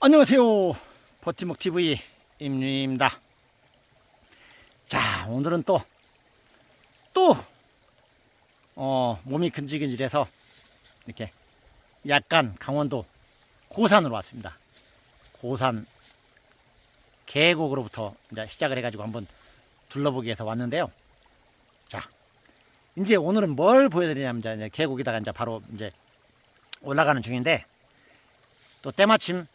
안녕하세요. 버티목 TV 임유입니다. 자, 오늘은 또, 또, 어, 몸이 근질근질해서 이렇게 약간 강원도 고산으로 왔습니다. 고산 계곡으로부터 이제 시작을 해가지고 한번 둘러보기 위해서 왔는데요. 자, 이제 오늘은 뭘 보여드리냐면 이제 계곡에다가 이제 바로 이제 올라가는 중인데 또 때마침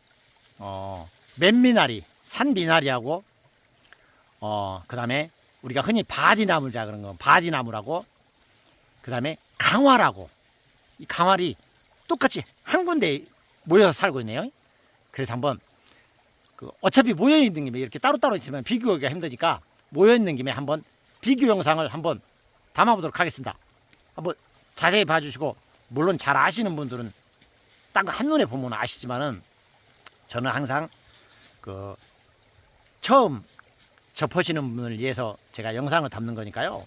어, 맨미나리, 산미나리하고 어, 그다음에 우리가 흔히 바디나무라 그런 건 바디나무라고 그다음에 강화라고 이 강화리 똑같이 한 군데 모여서 살고 있네요. 그래서 한번 그 어차피 모여 있는 김에 이렇게 따로따로 있으면 비교하기가 힘드니까 모여 있는 김에 한번 비교 영상을 한번 담아보도록 하겠습니다. 한번 자세히 봐주시고 물론 잘 아시는 분들은 딱 한눈에 보면 아시지만은 저는 항상 그 처음 접하시는 분을 위해서 제가 영상을 담는 거니까요.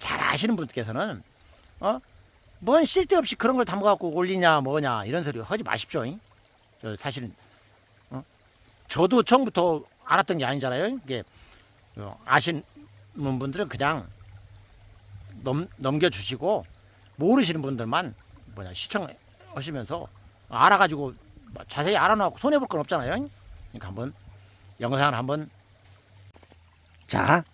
잘 아시는 분께서는 어? 뭔 쓸데없이 그런 걸 담아갖고 올리냐 뭐냐 이런 소리 하지 마십시오. 잉? 저 사실은 어? 저도 처음부터 알았던 게 아니잖아요. 이게 어, 아시는 분들은 그냥 넘, 넘겨주시고 모르시는 분들만 뭐냐 시청하시면서 알아가지고 자세히 알아놓고 손해 볼 건 없잖아요. 그러니까 한번 영상을 한번 자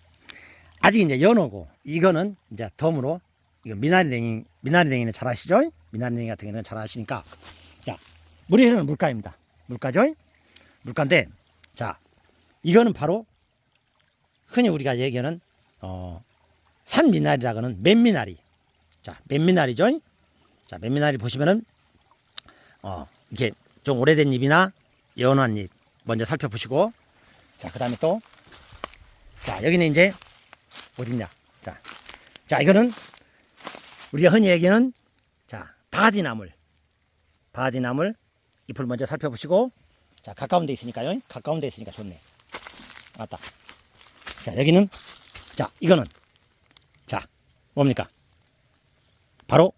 아직 이제 연어고 이거는 이제 덤으로 이거 미나리냉이 미나리냉이는 잘 아시죠? 미나리냉이 같은 경우는 잘 아시니까 자 물에 흐르는 물가입니다. 물가죠? 물가인데 자 이거는 바로 흔히 우리가 얘기하는 어, 산미나리라고는 맨미나리 자 맨미나리죠? 자 맨미나리 보시면은 어 이게 좀 오래된 잎이나 연한 잎 먼저 살펴보시고 자 그 다음에 또 자 여기는 이제 어딨냐? 자, 자 이거는 우리가 흔히 얘기하는 자 바디나물 바디나물 잎을 먼저 살펴보시고 자 가까운 데 있으니까요. 가까운 데 있으니까 좋네. 맞다. 자 여기는 자 이거는 자 뭡니까? 바로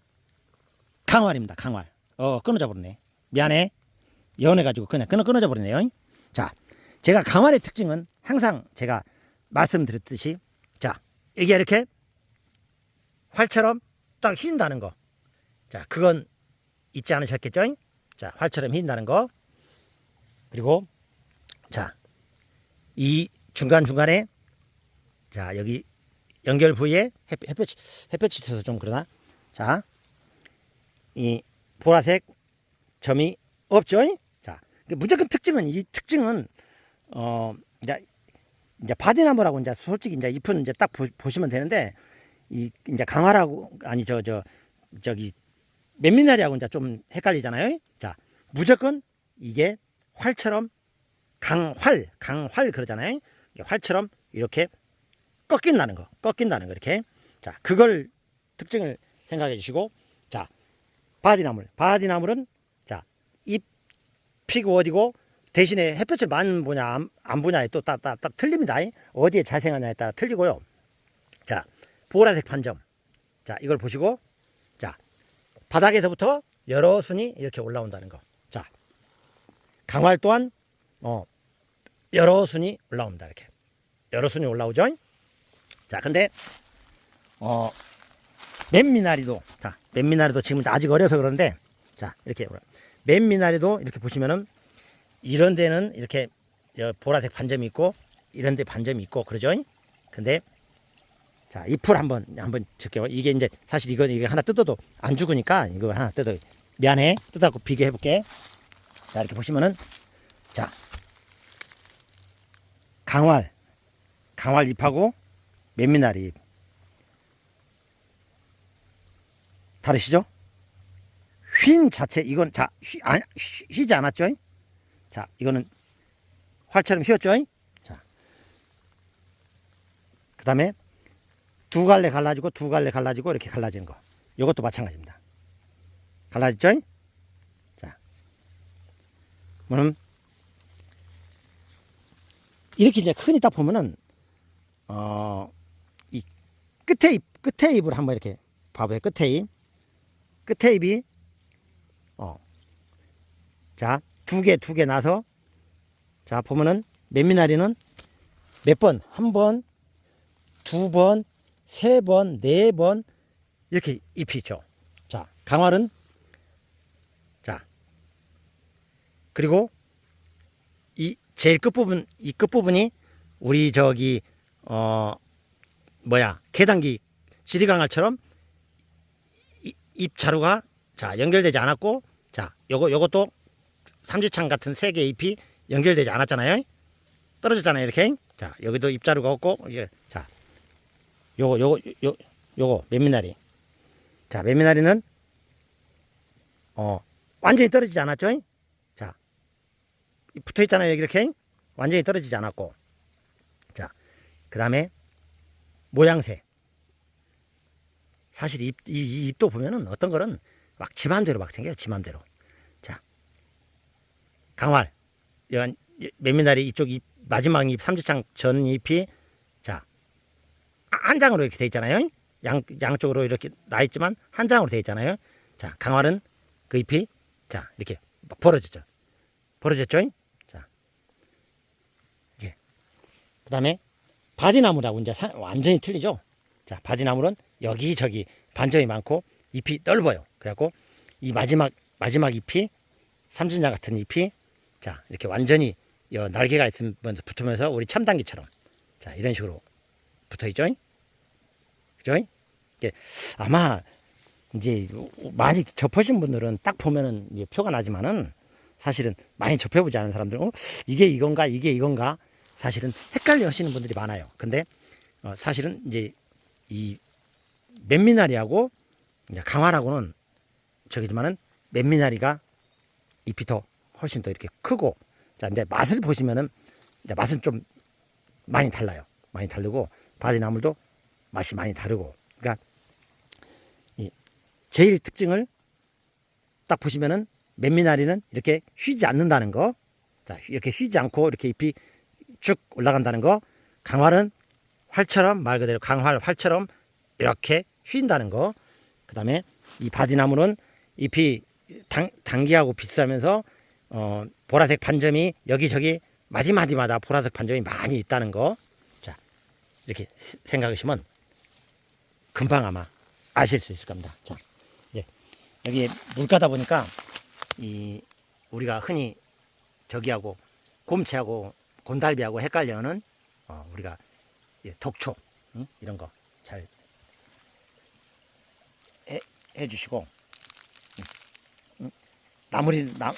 강활입니다 강활. 어 끊어져 버렸네. 미안해 연해가지고 그냥 끊어 끊어져 버리네요. 자, 제가 강화의 특징은 항상 제가 말씀드렸듯이 자 이게 이렇게 활처럼 딱 휜다는 거. 자, 그건 잊지 않으셨겠죠? 자, 활처럼 휜다는 거. 그리고 자, 이 중간 중간에 자 여기 연결 부위에 햇- 햇볕이 햇볕이 있어서 좀 그러나 자, 이 보라색 점이 없죠? 자, 그 무조건 특징은 이 특징은 어 이제 이제 바디나무라고 이제 솔직히 이제 잎은 이제 딱 보, 보시면 되는데 이 이제 강화라고 아니 저 저 저기 맨미나리하고 이제 좀 헷갈리잖아요. 자, 무조건 이게 활처럼 강활 강활 그러잖아요. 활처럼 이렇게 꺾인다는 거, 꺾인다는 거 이렇게. 자, 그걸 특징을 생각해 주시고 자, 바디나물, 바디나물은 잎 피고 어디고 대신에 햇볕을 많이 보냐 안, 안 보냐에 또딱딱딱 틀립니다. 어디에 자생하냐에 따라 틀리고요. 자 보라색 판점. 자 이걸 보시고 자 바닥에서부터 여러 순이 이렇게 올라온다는 거. 자 강활 또한 어 여러 순이 올라옵니다. 이렇게 여러 순이 올라오죠. 자 근데 어 맨미나리도 자 맨미나리도 지금 아직 어려서 그런데 자 이렇게 맨 미나리도 이렇게 보시면은 이런 데는 이렇게 여- 보라색 반점이 있고 이런 데 반점이 있고 그러죠. 근데 자 잎을 한번 한번 줄게요. 이게 이제 사실 이거 이게 하나 뜯어도 안 죽으니까 이거 하나 뜯어 미안해 뜯어갖고 비교해 볼게. 자 이렇게 보시면은 자 강활 강활 잎하고 맨미나리 잎 다르시죠? 휜 자체 이건 자 휘, 아, 휘, 휘지 않았죠? 자 이거는 활처럼 휘었죠? 자 그 다음에 두 갈래 갈라지고 두 갈래 갈라지고 이렇게 갈라지는 거 이것도 마찬가지입니다. 갈라졌죠? 자 그럼 이렇게 이제 흔히 딱 보면은 어 이 끝에 잎 끝에 잎을 한번 이렇게 봐봐요 끝에 잎 끝에 어. 자, 두 개, 두 개 나서 자 보면은 맨미나리는 몇 번, 한 번, 두 번, 세 번, 네 번 이렇게 잎이 있죠. 자 강활은 자 그리고 이 제일 끝 부분 이 끝 부분이 우리 저기 어 뭐야 계단기 지리강알처럼 이- 잎 자루가 자 연결되지 않았고 자 요거 요것도 삼지창 같은 세 개의 잎이 연결되지 않았잖아요. 떨어졌잖아요 이렇게. 자 여기도 잎 자루가 없고 이게 자 요거 요거 요 요거 맨미나리. 자 맨미나리는 어 완전히 떨어지지 않았죠. 자 붙어 있잖아요 여기 이렇게 완전히 떨어지지 않았고 자 그다음에 모양새. 사실 잎, 이, 이 잎도 보면은 어떤 거는 막 지맘대로 막 생겨요. 지맘대로. 자, 강활. 여한 맨미나리 이쪽 잎, 마지막 잎, 삼지창 전 잎이 자, 한 장으로 이렇게 돼 있잖아요. 양, 양쪽으로 이렇게 나 있지만 한 장으로 돼 있잖아요. 자, 강활은 그 잎이 자, 이렇게 막 벌어졌죠. 벌어졌죠? 자, 이게. 그 다음에 바지나무라고 이제 사- 완전히 틀리죠. 자, 바지나무는 여기 저기 반점이 많고 잎이 넓어요. 그래갖고 이 마지막 마지막 잎이 삼진자 같은 잎이 자 이렇게 완전히 여 날개가 있으면 붙으면서 우리 참당기처럼 자 이런 식으로 붙어 있죠. 그죠? 이게 아마 이제 많이 접하신 분들은 딱 보면은 이게 표가 나지만은 사실은 많이 접해보지 않은 사람들은 어? 이게 이건가 이게 이건가 사실은 헷갈려 하시는 분들이 많아요. 근데 어, 사실은 이제 이 맨미나리하고 이제 강화라고는 저기지만은 맨미나리가 더 훨씬 더 이렇게 크고 자 이제 맛을 보시면은 이제 맛은 좀 많이 달라요. 많이 다르고 바디나물도 맛이 많이 다르고 그러니까 이 제일 특징을 딱 보시면은 맨미나리는 이렇게 쉬지 않는다는 거. 자 이렇게 쉬지 않고 이렇게 잎이 쭉 올라간다는 거. 강화는 활처럼 말 그대로 강활 활처럼 이렇게 휜다는 거. 그다음에 이 바디나무는 잎이 당, 단기하고 비슷하면서 어, 보라색 반점이 여기저기 마디마디마다 보라색 반점이 많이 있다는 거. 자 이렇게 시- 생각하시면 금방 아마 아실 수 있을 겁니다. 자 이제 여기 물가다 보니까 이 우리가 흔히 저기하고 곰치하고 곤달비하고 헷갈려는 어, 우리가 예, 독초 응? 이런 거 잘 해주시고. 나물이 나,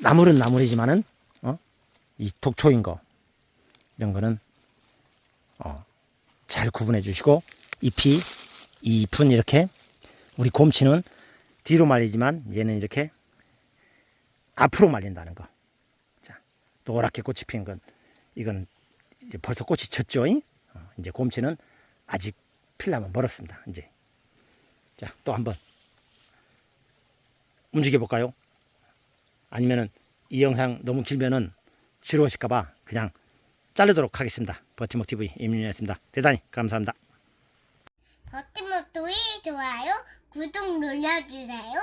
나물은 나물이지만은 어? 이 독초인 거 이런 거는 어, 잘 구분해 주시고 잎이 이 잎은 이렇게 우리 곰치는 뒤로 말리지만 얘는 이렇게 앞으로 말린다는 거. 자, 노랗게 꽃이 핀건 이건 벌써 꽃이 쳤죠. 잉? 어, 이제 곰치는 아직 필라면 멀었습니다. 이제 자, 또 한번 움직여 볼까요? 아니면은 이 영상 너무 길면은 지루하실까봐 그냥 자르도록 하겠습니다. 버티목 TV 임윤이었습니다. 대단히 감사합니다. 버티모토이 좋아요, 구독 눌러주세요.